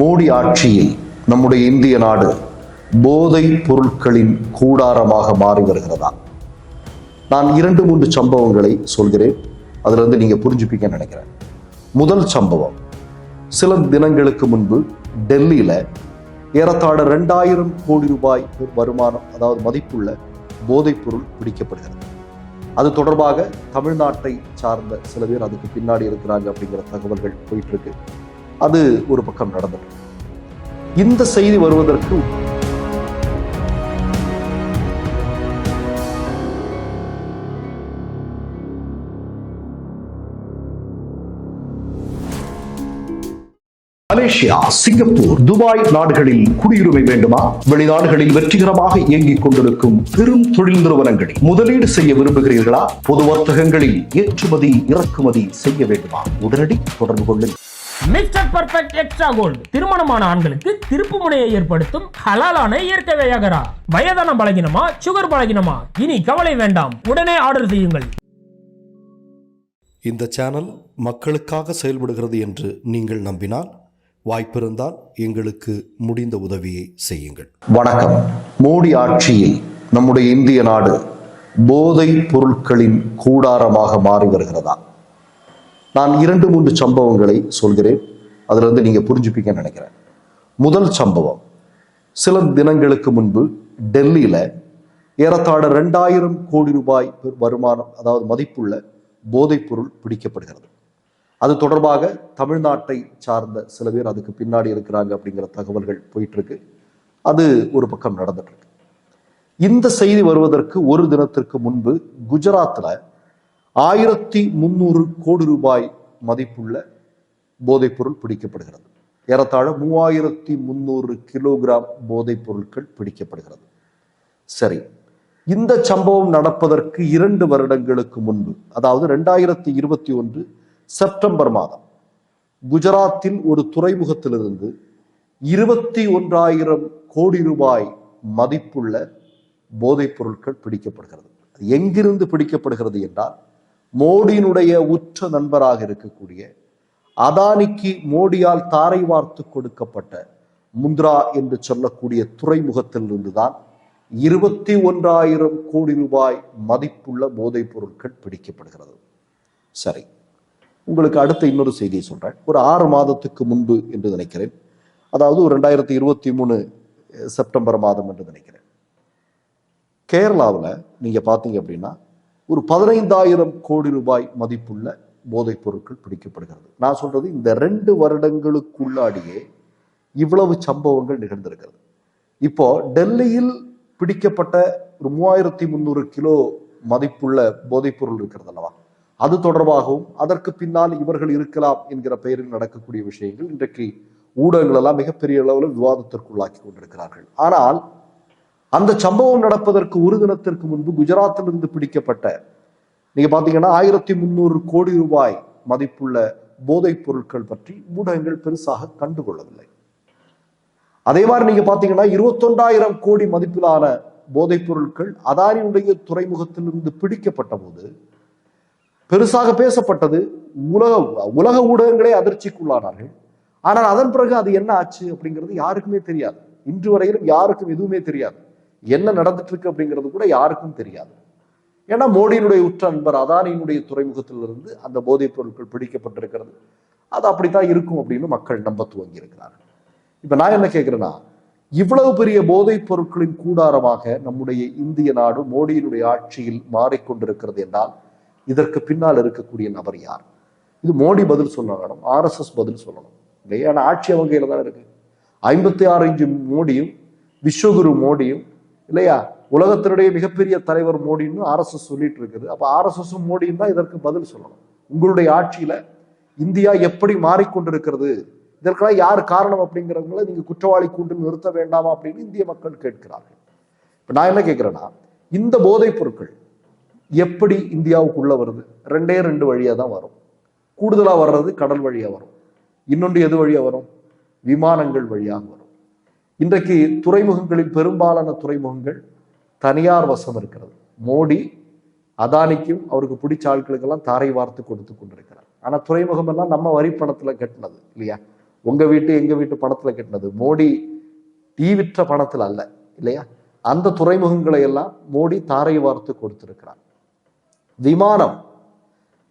மோடி ஆட்சியில் நம்முடைய இந்திய நாடு போதை பொருட்களின் கூடாரமாக மாறி வருகிறதா? நான் இரண்டு மூன்று சம்பவங்களை சொல்கிறேன். அதிலிருந்து நீங்கள் நீங்க புரிஞ்சுப்பீங்கன்னு நினைக்கிறேன். முதல் சம்பவம் சில தினங்களுக்கு முன்பு டெல்லியில ஏறத்தாழ ரெண்டாயிரம் கோடி ரூபாய் வருமானம் அதாவது மதிப்புள்ள போதைப் பொருள் பிடிக்கப்படுகிறது. அது தொடர்பாக தமிழ்நாட்டை சார்ந்த சில பேர் அதுக்கு பின்னாடி இருக்கிறாங்க அப்படிங்கிற தகவல்கள் போயிட்டு இருக்கு. அது ஒரு பக்கம் நடந்தது. இந்த செய்தி வருவதற்கு மலேசியா சிங்கப்பூர் துபாய் நாடுகளில் குடியுரிமை வேண்டுமா? வெளிநாடுகளில் வெற்றிகரமாக இயங்கிக் கொண்டிருக்கும் பெரும் தொழில் நிறுவனங்களில் முதலீடு செய்ய விரும்புகிறீர்களா? பொது வர்த்தகங்களில் ஏற்றுமதி இறக்குமதி செய்ய வேண்டுமா? உடனடி தொடர்பு கொள்ளுங்கள். மிஸ்டர் பர்ஃபெக்ட் எக்ஸ்ட்ரா கோல்டு திருமணமான ஆண்களுக்கு திருப்பு முனையை ஏற்படுத்தும் ஹலாலான இயற்கை வியாகரா. வயதான பலகினமா சுகர் பலகினமா? இனி கவலை வேண்டாம். உடனே ஆர்டர் செய்யுங்கள். இந்த சேனல் மக்களுக்காக செயல்படுகிறது என்று நீங்கள் நம்பினால் வாய்ப்பிருந்தால் எங்களுக்கு முடிந்த உதவியை செய்யுங்கள். வணக்கம். மோடி ஆட்சியில் நம்முடைய இந்திய நாடு போதைப் பொருட்களின் கூடாரமாக மாறி வருகிறதா? நான் இரண்டு மூன்று சம்பவங்களை சொல்கிறேன். அதிலிருந்து நீங்கள் புரிஞ்சுப்பீங்கன்னு நினைக்கிறேன். முதல் சம்பவம் சில தினங்களுக்கு முன்பு டெல்லியில் ஏறத்தாழ ரெண்டாயிரம் கோடி ரூபாய் வருமானம் அதாவது மதிப்புள்ள போதைப்பொருள் பிடிக்கப்படுகிறது. அது தொடர்பாக தமிழ்நாட்டை சார்ந்த சில பேர் அதுக்கு பின்னாடி இருக்கிறாங்க அப்படிங்கிற தகவல்கள் போயிட்டுருக்கு. அது ஒரு பக்கம் நடந்துட்டு இருக்கு இந்த செய்தி வருவதற்கு ஒரு தினத்திற்கு முன்பு குஜராத்தில் ஆயிரத்தி முந்நூறு கோடி ரூபாய் மதிப்புள்ள போதைப் பொருள் பிடிக்கப்படுகிறது. ஏறத்தாழ மூவாயிரத்தி முந்நூறு கிலோகிராம் போதைப் பொருட்கள் பிடிக்கப்படுகிறது. சரி இந்த சம்பவம் நடப்பதற்கு இரண்டு வருடங்களுக்கு முன்பு அதாவது ரெண்டாயிரத்தி இருபத்தி ஒன்று செப்டம்பர் மாதம் குஜராத்தில் ஒரு துறைமுகத்திலிருந்து இருபத்தி ஒன்றாயிரம் கோடி ரூபாய் மதிப்புள்ள போதைப் பொருட்கள் பிடிக்கப்படுகிறது எங்கிருந்து பிடிக்கப்படுகிறது என்றால் மோடியினுடைய உற்ற நண்பராக இருக்கக்கூடிய அதானிக்கு மோடியால் தாரை வார்த்து கொடுக்கப்பட்ட முந்த்ரா என்று சொல்லக்கூடிய துறைமுகத்திலிருந்து தான் இருபத்தி ஒன்றாயிரம் கோடி ரூபாய் மதிப்புள்ள போதைப் பொருட்கள் பிடிக்கப்படுகிறது. சரி உங்களுக்கு அடுத்த இன்னொரு செய்தியை சொல்றேன். ஒரு ஆறு மாதத்துக்கு முன்பு என்று நினைக்கிறேன். அதாவது ஒரு ரெண்டாயிரத்தி இருபத்தி மூணு செப்டம்பர் மாதம் என்று நினைக்கிறேன். கேரளாவில் நீங்க பார்த்தீங்க அப்படின்னா ஒரு பதினைந்தாயிரம் கோடி ரூபாய் மதிப்புள்ள போதைப் பொருட்கள் பிடிக்கப்படுகிறது. நான் சொல்றது இந்த ரெண்டு வருடங்களுக்குள்ளாடியே இவ்வளவு சம்பவங்கள் நிகழ்ந்திருக்கிறது. இப்போ டெல்லியில் பிடிக்கப்பட்ட ஒரு மூவாயிரத்தி முந்நூறு கிலோ மதிப்புள்ள போதைப் பொருள் இருக்கிறது அல்லவா? அது தொடர்பாகவும் அதற்கு பின்னால் இவர்கள் இருக்கலாம் என்கிற பெயரில் நடக்கக்கூடிய விஷயங்கள் இன்றைக்கு ஊடகங்கள் எல்லாம் மிகப்பெரிய அளவில் விவாதத்திற்குள்ளாக்கி கொண்டிருக்கிறார்கள். ஆனால் அந்த சம்பவம் நடப்பதற்கு ஒரு தினத்திற்கு முன்பு குஜராத்திலிருந்து பிடிக்கப்பட்ட நீங்க பாத்தீங்கன்னா ஆயிரத்தி முந்நூறு கோடி ரூபாய் மதிப்புள்ள போதைப் பொருட்கள் பற்றி ஊடகங்கள் பெருசாக கண்டுகொள்ளவில்லை. அதே மாதிரி நீங்க பாத்தீங்கன்னா இருபத்தொண்டாயிரம் கோடி மதிப்பிலான போதைப் பொருட்கள் அதானியுடைய துறைமுகத்திலிருந்து பிடிக்கப்பட்ட போது பெருசாக பேசப்பட்டது. உலக உலக ஊடகங்களே அதிர்ச்சிக்குள்ளானார்கள். ஆனால் அதன் பிறகு அது என்ன ஆச்சு அப்படிங்கிறது யாருக்குமே தெரியாது. இன்று வரையிலும் யாருக்கும் எதுவுமே தெரியாது. என்ன நடந்துட்டு இருக்கு அப்படிங்கிறது கூட யாருக்கும் தெரியாது. ஏன்னா மோடியினுடைய உற்ற நண்பர் அதானியினுடைய துறைமுகத்திலிருந்து அந்த போதைப் பொருட்கள் பிடிக்கப்பட்டிருக்கிறது. அது அப்படித்தான் இருக்கும் அப்படின்னு மக்கள் நம்ப துவங்கி இருக்கிறார்கள் இப்ப நான் என்ன கேட்கிறேன்னா இவ்வளவு பெரிய போதைப் பொருட்களின் கூடாரமாக நம்முடைய இந்திய நாடு மோடியினுடைய ஆட்சியில் மாறிக்கொண்டிருக்கிறது என்றால் இதற்கு பின்னால் இருக்கக்கூடிய நபர் யார்? இது மோடி பதில் சொல்லணும் ஆர்எஸ்எஸ் பதில் சொல்லணும். இல்லையா? ஆட்சி அவங்க கையில தான் இருக்கு. ஐம்பத்தி ஆறு இன்ச்சு மோடியும் விஸ்வகுரு மோடியும் இல்லையா? உலகத்தினுடைய மிகப்பெரிய தலைவர் மோடின்னு ஆர்எஸ்எஸ் சொல்லிட்டு இருக்குது. அப்போ ஆர்எஸ்எஸும் மோடியும் தான் இதற்கு பதில் சொல்லணும். உங்களுடைய ஆட்சியில இந்தியா எப்படி மாறிக்கொண்டிருக்கிறது? இதற்கெல்லாம் யார் காரணம் அப்படிங்கிறவங்கள நீங்க குற்றவாளி கூண்டு நிறுத்த வேண்டாமா அப்படின்னு இந்திய மக்கள் கேட்கிறார்கள். இப்ப நான் என்ன கேட்கிறேன்னா இந்த போதைப் பொருட்கள் எப்படி இந்தியாவுக்குள்ள வருது? ரெண்டே ரெண்டு வழியா தான் வரும். கூடுதலா வர்றது கடல் வழியா வரும். இன்னொன்று எது வழியா வரும்? விமானங்கள் வழியாக வரும். இன்றைக்கு துறைமுகங்களில் பெரும்பாலான துறைமுகங்கள் தனியார் வசம் இருக்கிறது. மோடி அதானிக்கும் அவருக்கு பிடிச்ச ஆட்களுக்கெல்லாம் தாரை வார்த்து கொடுத்து கொண்டிருக்கிறார். ஆனா துறைமுகம் எல்லாம் நம்ம வரி பணத்துல கட்டினது இல்லையா? உங்க வீட்டு எங்க வீட்டு பணத்துல கட்டினது. மோடி டீ விற்ற பணத்தில் அல்ல இல்லையா? அந்த துறைமுகங்களை எல்லாம் மோடி தாரை வார்த்து கொடுத்திருக்கிறார். விமானம்.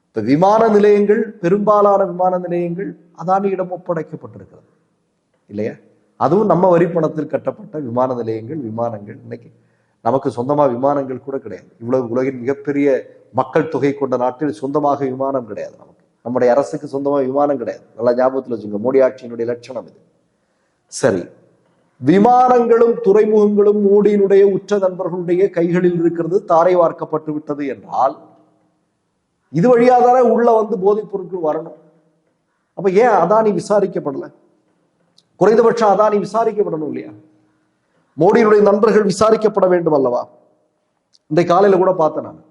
இப்போ விமான நிலையங்கள் பெரும்பாலான விமான நிலையங்கள் அதானியிடம் ஒப்படைக்கப்பட்டிருக்கிறது இல்லையா? அதுவும் நம்ம வரி பணத்தில் கட்டப்பட்ட விமான நிலையங்கள் விமானங்கள். இன்னைக்கு நமக்கு சொந்தமா விமானங்கள் கூட கிடையாது. இவ்வளவு உலகின் மிகப்பெரிய மக்கள் தொகை கொண்ட நாட்டில் சொந்தமாக விமானம் கிடையாது நமக்கு. நம்முடைய அரசுக்கு சொந்தமா விமானம் கிடையாது. நல்லா ஞாபகத்தில் வச்சுங்க மோடி ஆட்சியினுடைய லட்சணம் இது. சரி. விமானங்களும் துறைமுகங்களும் மோடியினுடைய உற்ற நண்பர்களுடைய கைகளில் இருக்கிறது தாரை வார்க்கப்பட்டு விட்டது என்றால் இது வழியாக தானே உள்ள வந்து போதைப் பொருட்கள் வரணும்? அப்ப ஏன் அதானி விசாரிக்கப்படலை? குறைந்தபட்சம் அதானி விசாரிக்கப்படணும் இல்லையா? மோடியினுடைய நண்பர்கள் விசாரிக்கப்பட வேண்டும் அல்லவா? இந்த காலையில கூட பார்த்தேன் நான்.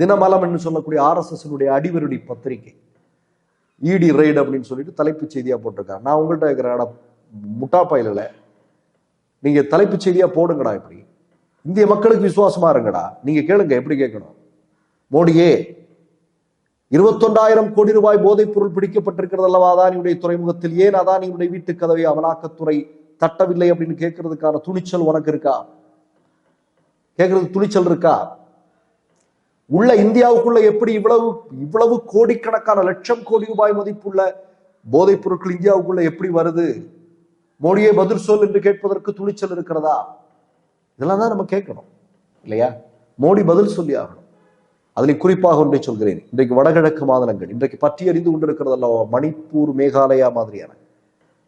தினமலம் என்று சொல்லக்கூடிய ஆர்எஸ்எஸ் அடிவருடி பத்திரிகை. இடி ரைடு அப்படின்னு சொல்லிட்டு தலைப்புச் செய்தியா போட்டிருக்காங்க. நான் உங்கள்கிட்ட இருக்கிற முட்டா பயலில் நீங்க தலைப்புச் செய்தியா போடுங்கடா இப்படி. இந்திய மக்களுக்கு விசுவாசமா இருங்கடா. நீங்க கேளுங்க எப்படி கேட்கணும்? மோடியே இருபத்தொண்டாயிரம் கோடி ரூபாய் போதைப் பொருள் பிடிக்கப்பட்டிருக்கிறது அல்லவா? அதானியுடைய துறைமுகத்தில். ஏன் அதானியுடைய வீட்டு கதவை அமலாக்கத்துறை தட்டவில்லை அப்படின்னு கேட்கறதுக்கான துணிச்சல் உனக்கு இருக்கா? கேட்கறது துணிச்சல் இருக்கா? உள்ள இந்தியாவுக்குள்ள எப்படி இவ்வளவு இவ்வளவு கோடிக்கணக்கான லட்சம் கோடி ரூபாய் மதிப்புள்ள போதைப் பொருட்கள் இந்தியாவுக்குள்ள எப்படி வருது? மோடியை பதில் சொல் என்று கேட்பதற்கு துணிச்சல் இருக்கிறதா? இதெல்லாம் தான் நம்ம கேட்கணும். இல்லையா? மோடி பதில் சொல்லி ஆகணும் அதில் குறிப்பாக ஒன்றை சொல்கிறேன். இன்றைக்கு வடகிழக்கு மாநிலங்கள் இன்றைக்கு பற்றி அறிந்து கொண்டிருக்கிறது அல்லவா மணிப்பூர் மேகாலயா மாதிரியான.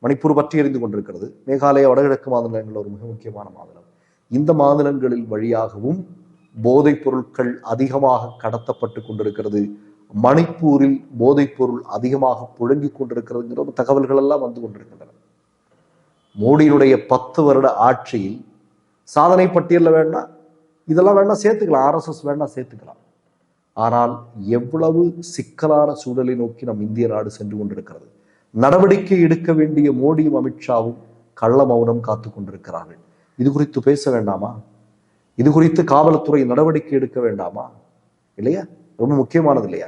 மணிப்பூர் பற்றி அறிந்து கொண்டிருக்கிறது. மேகாலயா வடகிழக்கு மாநிலங்கள் ஒரு மிக முக்கியமான மாநிலம். இந்த மாநிலங்களில் வழியாகவும் போதைப் பொருட்கள் அதிகமாக கடத்தப்பட்டு கொண்டிருக்கிறது. மணிப்பூரில் போதைப் பொருள் அதிகமாக புழங்கிக் கொண்டிருக்கிறதுங்கிற தகவல்கள் எல்லாம் வந்து கொண்டிருக்கின்றன. மோடியினுடைய பத்து வருட ஆட்சியில் சாதனை பட்டியலில் வேணா இதெல்லாம் வேணா சேர்த்துக்கலாம். ஆர்எஸ்எஸ் வேணா சேர்த்துக்கலாம். ஆனால் எவ்வளவு சிக்கலான சூழலை நோக்கி நம் இந்திய நாடு சென்று கொண்டிருக்கிறது. நடவடிக்கை எடுக்க வேண்டிய மோடியும் அமித்ஷாவும் கள்ள மௌனம் காத்து கொண்டிருக்கிறார்கள். இது குறித்து பேச வேண்டாமா? இது குறித்து காவல்துறை நடவடிக்கை எடுக்க வேண்டாமா? இல்லையா? ரொம்ப முக்கியமானது இல்லையா?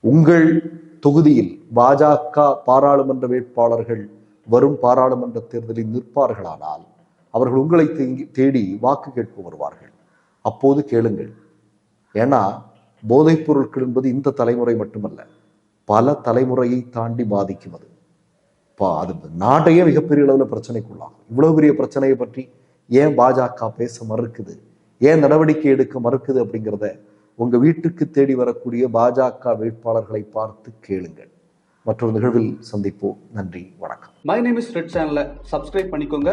உங்கள் தொகுதியில் பாஜக பாராளுமன்ற வேட்பாளர்கள் வரும் பாராளுமன்ற தேர்தலில் நிற்பார்களானால் அவர்கள் உங்களை தேங்கி- தேடி வாக்கு கேட்க வருவார்கள். அப்போது கேளுங்கள். ஏன்னா போதைப் பொருட்கள் என்பது இந்த தலைமுறை மட்டுமல்ல பல தலைமுறையை தாண்டி பாதிக்கும் அது. பா அது நாட்டையே மிகப்பெரிய அளவில் பிரச்சனைக்குள்ளாகும் இவ்வளவு பெரிய பிரச்சனையை பற்றி ஏன் பாஜக பேச மறுக்குது? ஏன் நடவடிக்கை எடுக்க மறுக்குது அப்படிங்கிறத உங்க வீட்டுக்கு தேடி வரக்கூடிய பாஜக வேட்பாளர்களை பார்த்து கேளுங்கள். மற்றொரு நிகழ்வில் சந்திப்போம். நன்றி வணக்கம். மை நேம் இஸ் ரெட் சேனலை சப்ஸ்கிரைப் பண்ணிக்கோங்க.